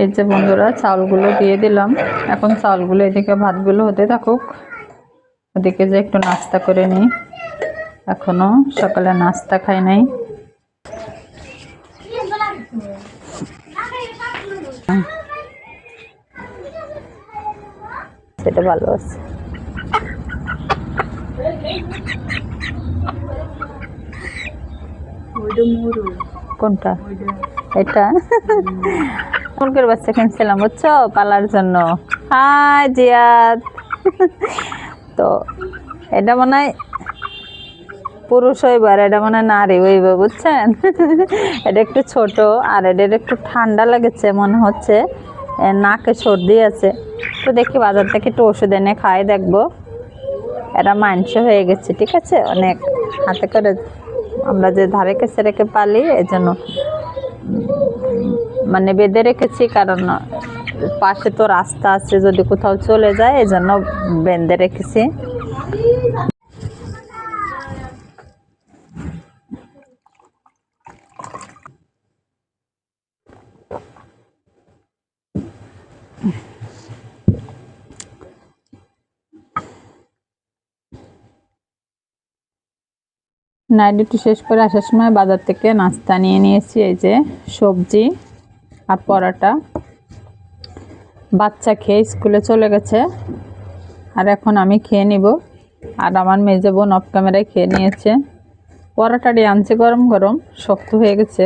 এই যে বন্ধুরা, চাউলগুলো দিয়ে দিলাম। এখন চাউলগুলো এদিকে ভাতগুলো হতে থাকুক। ওদিকে যে একটু নাস্তা করে নিই। এখনও সকালে নাস্তা খাই নাই। সেটা ভালো আছে। কোনটা? এটা? মুরগের বাচ্চা কিনছিলাম, বুঝছ? পালার জন্য। হাই, জিয়াদ। তো, এটা মনে হয় পুরুষ হইবার এটা মানে নারী হইব, বুঝছেন? এটা একটু ছোট আর এটা একটু ঠান্ডা লেগেছে, মনে হচ্ছে। নাকে সর্দি আছে। তো দেখি বাজার থেকে একটু ওষুধ এনে খাই, দেখব। এটা মাংস হয়ে গেছে, ঠিক আছে? অনেক হাতে করে আমরা যে ধারে কাছে রেখে পালি এজন্য মানে বেঁধে রেখেছি, কারণ পাশে তো রাস্তা আছে, যদি কোথাও চলে যায় এজন্য বেঁধে রেখেছি। নাইট ডিউটি শেষ করে আসার সময় বাজার থেকে নাস্তা নিয়ে নিয়েছি, এই যে সবজি আর পরাটা। বাচ্চা খেয়ে স্কুলে চলে গেছে আর এখন আমি খেয়ে নিব। আর আমার মেজে বোন অফ ক্যামেরায় খেয়ে নিয়েছে। পরাটাটি আনছে গরম গরম, শক্ত হয়ে গেছে।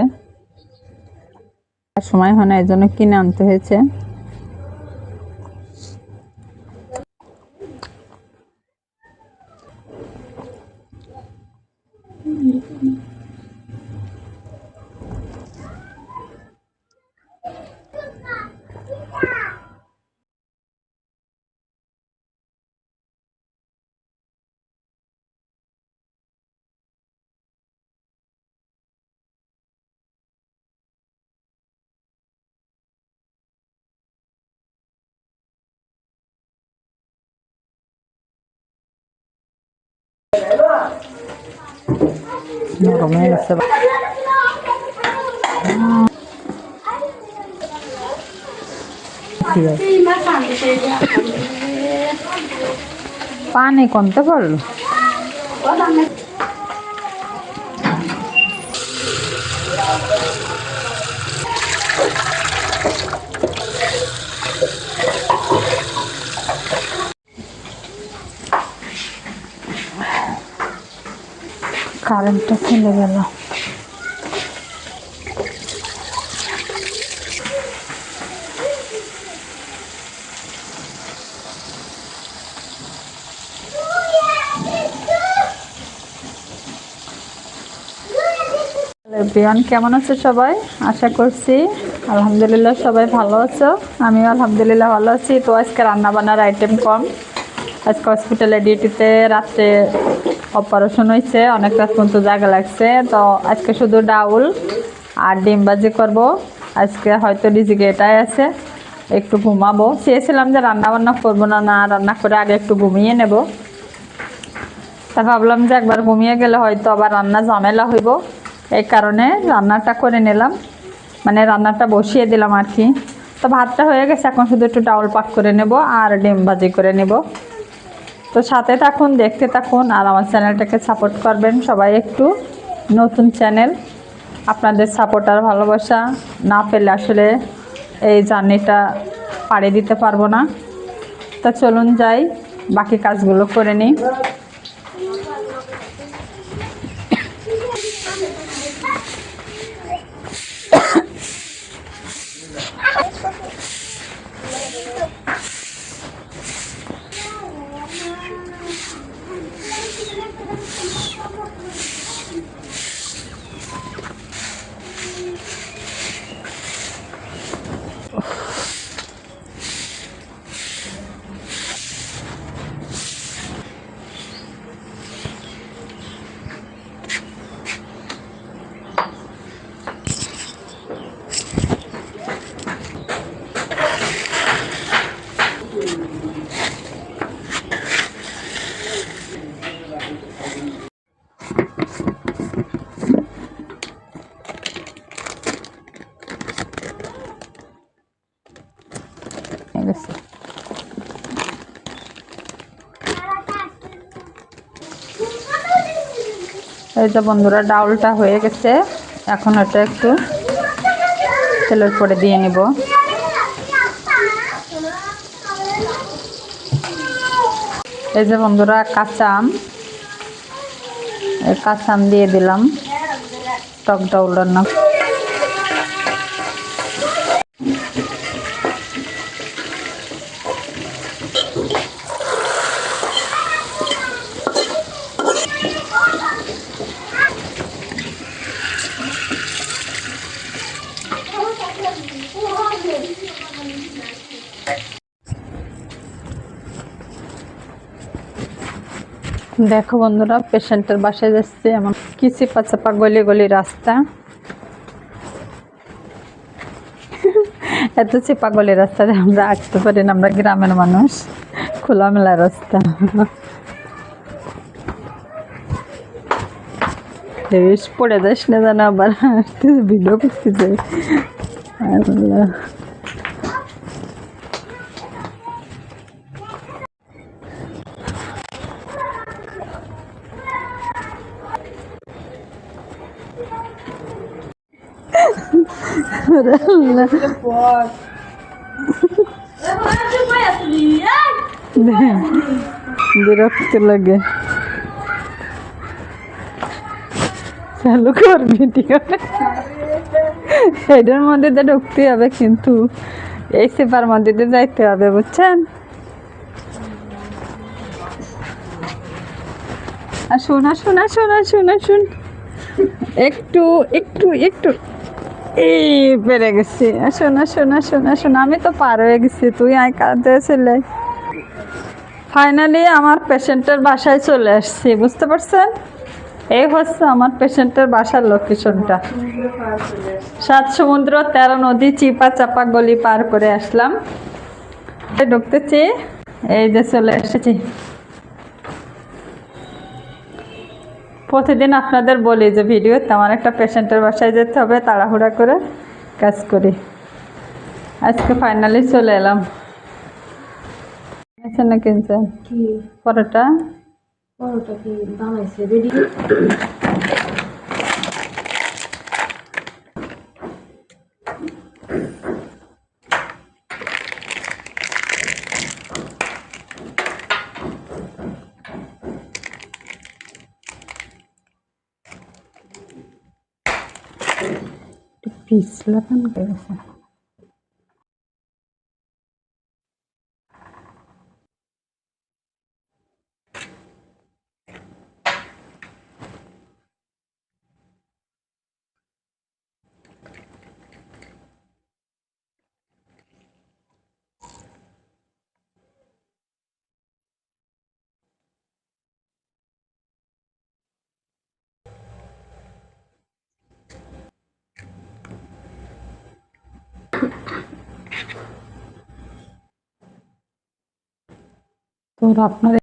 সময় হয় না এই জন্য কিনে আনতে হয়েছে। নরম হয়ে গেছে পানি কমতে পারল। কারেন্টটা চলে গেল। বিয়ান কেমন আছো সবাই? আশা করছি আলহামদুলিল্লাহ সবাই ভালো আছো। আমিও আলহামদুলিল্লাহ ভালো আছি। তো আজকে রান্না বান্নার আইটেম কম। আজকে হসপিটালে ডিউটিতে রাত্রে অপারেশন হয়েছে, অনেক রাত পর্যন্ত জায়গা লাগছে। তো আজকে শুধু ডাউল আর ডিম ভাজি করব। আজকে হয়তো রিজিকে এটাই আছে, একটু ঘুমাবো। চেয়েছিলাম যে রান্না বান্না করব না না রান্না করে আগে একটু ঘুমিয়ে নেব। তা ভাবলাম যে একবার ঘুমিয়ে গেলে হয়তো আবার রান্না ঝামেলা হইব। এই কারণে রান্নাটা করে নিলাম। মানে রান্নাটা বসিয়ে দিলাম আর কি। তো ভাতটা হয়ে গেছে, এখন শুধু একটু ডাউল পাক করে নেব আর ডিম ভাজি করে নেব। তো সাথে থাকুন, দেখতে থাকুন আর আমার চ্যানেলটাকে সাপোর্ট করবেন সবাই একটু। নতুন চ্যানেল, আপনাদের সাপোর্ট আর ভালোবাসা না পেলে আসলে এই জার্নিটা পাড়ে দিতে পারব না। তা চলুন যাই, বাকি কাজগুলো করে নিই। গেছে এই যে বন্ধুরা, ডাউলটা হয়ে গেছে। এখন ওটা একটু তেলের পরে দিয়ে নিব। এই যে বন্ধুরা, কাঁচা আম। কাঁচা আম দিয়ে দিলাম। টক ডাউল রান্না। দেখো বন্ধুরা, পেশেন্টের বাসায় যাচ্ছে এমন কি চিপা চাপা গলি গলি রাস্তা। এত চিপা গলি রাস্তাতে আমরা আসতে পারি না, আমরা গ্রামের মানুষ। খোলামেলা রাস্তা। পড়ে যাস না জানো আবার। ভিডিও করতেছে। আল্লাহ। বিরক্ত লাগে। চালু কর ভিডিও এটার মধ্যে তো ঢুকতে হবে কিন্তু, এই সেপার মধ্যে দিয়ে যাইতে হবে, বুঝছেন? আসুন আসুন আসুন আসুন আসুন। একটু একটু একটু। এই পেরে গেছি। আসুন আসুন আসুন আসুন, আমি তো পার হয়ে গেছি, তুই আয় কাঁদতে ছেলে। ফাইনালি আমার পেশেন্টের বাসায় চলে আসছি, বুঝতে পারছেন? এই হচ্ছে আমার পেশেন্টের বাসার লোকেশনটা সাত সমুদ্র, তেরো নদী চিপা চাপা গলি পার করে আসলাম। ঢুকতেছি, এই যে চলে এসেছি। প্রতিদিন আপনাদের বলি যে ভিডিও তেমন একটা পেশেন্টের বাসায় যেতে হবে তাড়াহুড়া করে কাজ করি। আজকে ফাইনালি চলে এলাম। আচ্ছা না কিনছেন? কি? পরোটা? পরোটা কি বানাইছে? Ready পিস লাগান গেছে তো আপনার